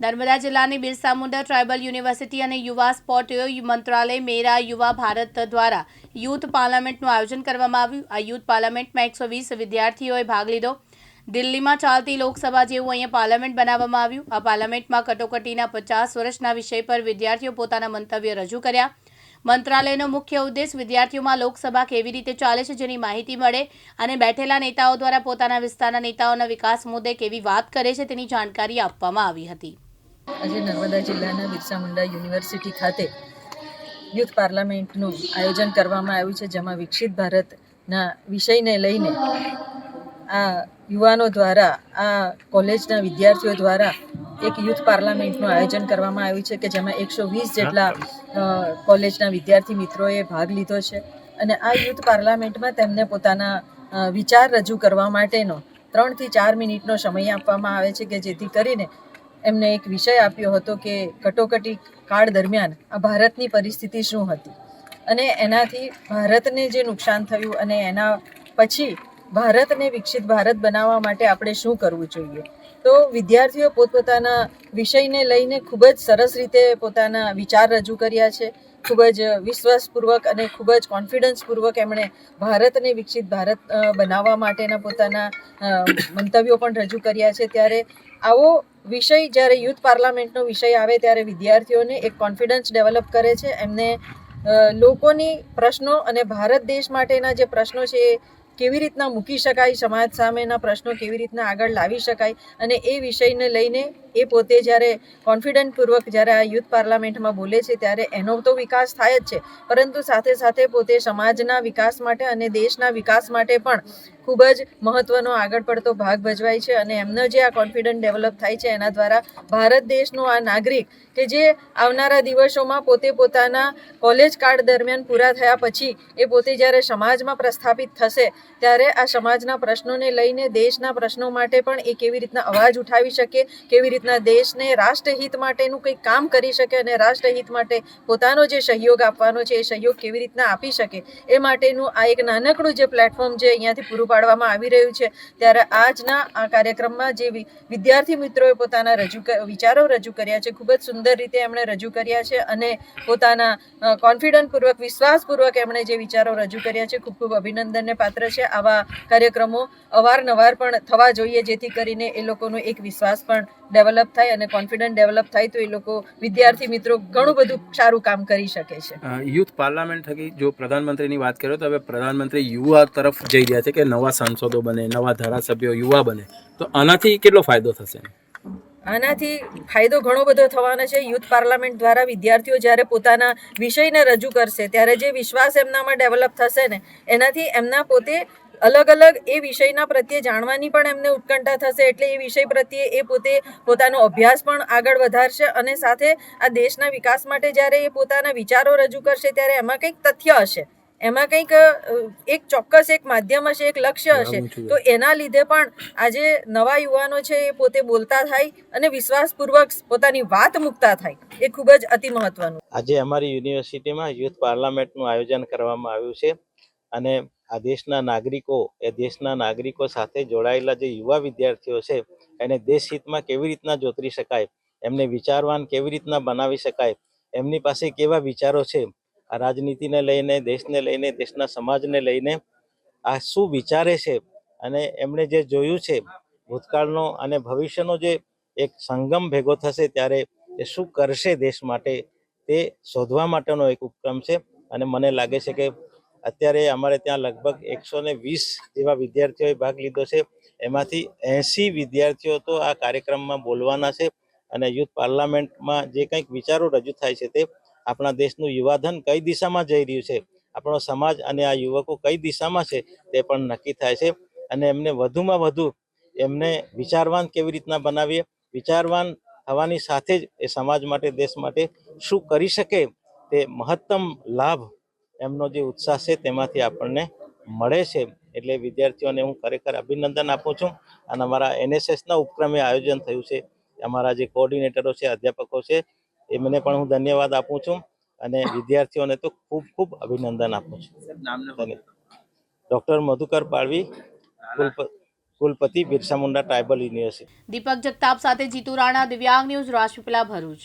નર્મદા જિલ્લાની Birsa Munda tribal university અને યુવા સ્પોર્ટ મંત્રાલય મેરા યુવા ભારત દ્વારા યુથ પાર્લામેન્ટનું આયોજન કરવામાં આવ્યું. આ યુથ પાર્લામેન્ટમાં એકસો વીસ વિદ્યાર્થીઓએ ભાગ લીધો. દિલ્હીમાં ચાલતી લોકસભા જેવું અહીંયા પાર્લામેન્ટ બનાવવામાં આવ્યું. આ પાર્લામેન્ટમાં કટોકટીના પચાસ વર્ષના વિષય પર વિદ્યાર્થીઓ પોતાના મંતવ્ય રજૂ કર્યા. મંત્રાલયનો મુખ્ય ઉદ્દેશ વિદ્યાર્થીઓમાં લોકસભા કેવી રીતે ચાલે છે જેની માહિતી મળે અને બેઠેલા નેતાઓ દ્વારા પોતાના વિસ્તારના નેતાઓના વિકાસ મુદ્દે કેવી વાત કરે છે તેની જાણકારી આપવામાં આવી હતી. આજે નર્મદા જિલ્લાના બિરસા મુંડા યુનિવર્સિટી ખાતે યુથ પાર્લામેન્ટનું આયોજન કરવામાં આવ્યું છે, જેમાં વિકસિત ભારતના વિષયને લઈને આ યુવાનો દ્વારા, આ કોલેજના વિદ્યાર્થીઓ દ્વારા એક યુથ પાર્લામેન્ટનું આયોજન કરવામાં આવ્યું છે, કે જેમાં એકસો વીસ જેટલા કોલેજના વિદ્યાર્થી મિત્રોએ ભાગ લીધો છે. અને આ યુથ પાર્લામેન્ટમાં તેમને પોતાના વિચાર રજૂ કરવા માટેનો ત્રણથી ચાર મિનિટનો સમય આપવામાં આવે છે, કે જેથી કરીને એમને એક વિષય આપ્યો હતો કે કટોકટી કાળ દરમિયાન આ ભારતની પરિસ્થિતિ શું હતી? અને એનાથી ભારતને જે નુકસાન થયું અને એના પછી ભારતને વિકસિત ભારત બનાવવા માટે આપણે શું કરવું જોઈએ? તો વિદ્યાર્થીઓ પોતપોતાના વિષયને લઈને ખૂબ જ સરસ રીતે પોતાના વિચાર રજૂ કર્યા છે. ખૂબ જ વિશ્વાસપૂર્વક અને ખૂબ જ કોન્ફિડન્સપૂર્વક એમણે ભારતને વિકસિત ભારત બનાવવા માટેના પોતાના મંતવ્યો પણ રજૂ કર્યા છે. ત્યારે આવો વિષય જ્યારે યુથ પાર્લામેન્ટનો વિષય આવે ત્યારે વિદ્યાર્થીઓને એક કોન્ફિડન્સ ડેવલપ કરે છે. એમને લોકોની પ્રશ્નો અને ભારત દેશ માટેના જે પ્રશ્નો છે એ કેવી રીતના મૂકી શકાય, સમાજ સામેના પ્રશ્નો કેવી રીતના આગળ લાવી શકાય અને એ વિષયને લઈને એ પોતે જ્યારે કોન્ફિડન્ટપૂર્વક જ્યારે આ યુથ પાર્લામેન્ટમાં બોલે છે, ત્યારે એનો તો વિકાસ થાય જ છે. પરંતુ સાથે સાથે પોતે સમાજના વિકાસ માટે અને દેશના વિકાસ માટે પણ ખૂબ જ મહત્ત્વનો આગળ પડતો ભાગ ભજવાય છે અને એમનો જે આ કોન્ફિડન્ટ ડેવલપ થાય છે, એના દ્વારા ભારત દેશનો આ નાગરિક કે જે આવનારા દિવસોમાં પોતે પોતાના કોલેજ કાર્ડ દરમિયાન પૂરા થયા પછી એ પોતે જ્યારે સમાજમાં પ્રસ્થાપિત થશે, ત્યારે આ સમાજના પ્રશ્નોને લઈને દેશના પ્રશ્નો માટે પણ એ કેવી રીતના અવાજ ઉઠાવી શકે, કેવી રીતના દેશને રાષ્ટ્રહિત માટેનું કંઈક કામ કરી શકે અને રાષ્ટ્રહિત માટે પોતાનો જે સહયોગ આપવાનો છે, એ સહયોગ કેવી રીતના આપી શકે, એ માટેનું આ એક નાનકડું જે પ્લેટફોર્મ જે અહીંયાથી પૂરું પાડવામાં આવી રહ્યું છે, ત્યારે આજના આ કાર્યક્રમમાં જે વિદ્યાર્થી મિત્રોએ પોતાના રજૂ વિચારો રજૂ કર્યા છે, ખૂબ જ સુંદર રીતે એમણે રજૂ કર્યા છે અને પોતાના કોન્ફિડન્ટ પૂર્વક વિશ્વાસપૂર્વક એમણે જે વિચારો રજૂ કર્યા છે, ખૂબ ખૂબ અભિનંદનને પાત્ર છે. આવા કાર્યક્રમો અવારનવાર પણ થવા જોઈએ, જેથી કરીને એ લોકોનો એક વિશ્વાસ પણ ડેવલપ થાય અને કોન્ફિડન્ટ ડેવલપ થાય તો એ લોકો વિદ્યાર્થી મિત્રો ઘણું બધું સારું કામ કરી શકે છે. યુથ પાર્લામેન્ટ થકી જો પ્રધાનમંત્રીની વાત કરીએ તો હવે પ્રધાનમંત્રી યુવા તરફ જઈ રહ્યા છે કે નવા સાંસદો બને નવા ધારાસભ્યો યુવા બને. તો આનાથી કેટલો ફાયદો થશે? આનાથી ફાયદો ઘણો બધો થવાનો છે. યુથ પાર્લામેન્ટ દ્વારા વિદ્યાર્થીઓ જ્યારે પોતાના વિષયને રજૂ કરશે ત્યારે જે વિશ્વાસ એમનામાં ડેવલપ થશે ને એનાથી એમના પોતે અલગ અલગ એ વિષયના પ્રત્યે જાણવાની પણ એમને ઉત્કંઠા થશે એટલે એ વિષય પ્રત્યે એ પોતે પોતાનો અભ્યાસ પણ આગળ વધારશે અને સાથે આ દેશના વિકાસ માટે જ્યારે એ પોતાના વિચારો રજૂ કરશે ત્યારે એમાં કંઈક તથ્ય હશે. એમાં કંઈક એક ચોક્કસ એક માધ્યમ હશે એક લક્ષ્ય હશે. તો એના લીધે પણ આજે નવા યુવાનો છે એ પોતે બોલતા થાય અને વિશ્વાસપૂર્વક પોતાની વાત મૂકતા થાય. એ ખૂબ જ અતિ મહત્વનું. આજે અમારી યુનિવર્સિટીમાં યુથ પાર્લામેન્ટનું આયોજન કરવામાં આવ્યું છે. અને આ દેશના નાગરિકો, એ દેશના નાગરિકો સાથે જોડાયેલા જે યુવા વિદ્યાર્થીઓ છે, એને દેશ હિતમાં કેવી રીતના જોતરી શકાય, એમને વિચારવાન કેવી રીતના બનાવી શકાય, એમની પાસે કેવા વિચારો છે, આ રાજનીતિને લઈને, દેશને લઈને, દેશના સમાજને લઈને આ શું વિચારે છે, અને એમણે જે જોયું છે, ભૂતકાળનો અને ભવિષ્યનો જે એક સંગમ ભેગો થશે ત્યારે એ શું કરશે દેશ માટે, તે શોધવા માટેનો એક ઉપક્રમ છે, અને મને લાગે છે કે અત્યારે અમારે ત્યાં લગભગ એકસો ને વીસ જેવા વિદ્યાર્થીઓએ ભાગ લીધો છે. એમાંથી એંસી વિદ્યાર્થીઓ તો આ કાર્યક્રમમાં બોલવાના છે અને યુથ પાર્લામેન્ટમાં જે કંઈક વિચારો રજૂ થાય છે તે આપણા દેશનું યુવાધન કઈ દિશામાં જઈ રહ્યું છે, આપણો સમાજ અને આ યુવકો કઈ દિશામાં છે તે પણ નક્કી થાય છે અને એમને વધુમાં વધુ એમને વિચારવાન કેવી રીતના બનાવીએ, વિચારવાન થવાની સાથે જ એ સમાજ માટે, દેશ માટે શું કરી શકે તે મહત્તમ લાભ એમનો જે ઉત્સાહ છે તેમાંથી આપણને મળે છે. એટલે વિદ્યાર્થીઓને હું ખરેખર અભિનંદન આપું છું. અને અમારા એનએસએસના ઉપક્રમે આયોજન થયું છે. અમારા જે કોઓર્ડિનેટરો છે અધ્યાપકો છે એમને પણ હું ધન્યવાદ આપું છું. અને વિદ્યાર્થીઓને તો ખૂબ ખૂબ અભિનંદન આપું છું. ડૉક્ટર મધુકર પાળવી કુલપ કુલપતિ બિરસા મુંડા ટ્રાઇબલ યુનિવર્સિટી. દીપક જગતાપ સાથે જીતુ રાણા દિવ્યાંગ ન્યૂઝ રાજપીપલા ભરૂચ.